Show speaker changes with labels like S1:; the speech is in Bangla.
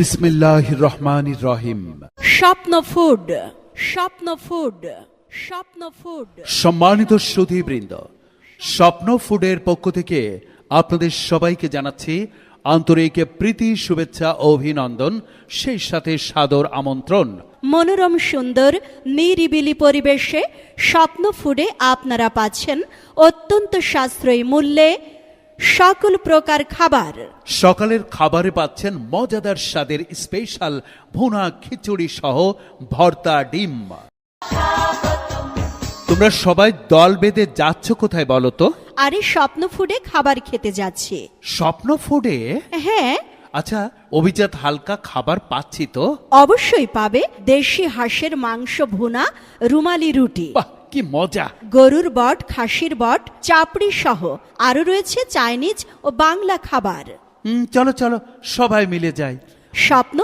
S1: বিসমিল্লাহ রহমান রহিম।
S2: স্বপ্ন ফুড স্বপ্ন ফুড স্বপ্ন ফুড।
S1: সম্মানিত সুধীবৃন্দ স্বপ্ন ফুডের পক্ষ থেকে আপনাদের সবাইকে জানাচ্ছি আন্তরিক প্রীতি শুভেচ্ছা ও অভিনন্দন সেই সাথে সাদর আমন্ত্রণ।
S2: মনোরম সুন্দর নিরিবিলি পরিবেশে স্বপ্ন ফুডে আপনারা পাচ্ছেন অত্যন্ত সাশ্রয়ী মূল্যে সকল প্রকার খাবার।
S1: সকালের খাবারে পাচ্ছেন মজাদার স্বাদের স্পেশাল ভুনা খিচুড়ি সহ ভর্তা ডিম। তোমরা সবাই দল বেঁধে যাচ্ছ কোথায় বলো তো?
S2: আরে স্বপ্ন ফুডে খাবার খেতে যাচ্ছি।
S1: স্বপ্ন ফুডে?
S2: হ্যাঁ।
S1: আচ্ছা অভিজাত হালকা খাবার পাচ্ছি তো?
S2: অবশ্যই পাবে দেশি হাঁসের মাংস ভুনা রুমালি রুটি।
S1: বাহ কি মজা।
S2: গরুর বট খাসির বট চাপড়ি সহ। আরও রয়েছে চাইনিজ ও বাংলা খাবার।
S1: হুম, চলো চলো সবাই মিলে যাই।
S2: স্বপ্ন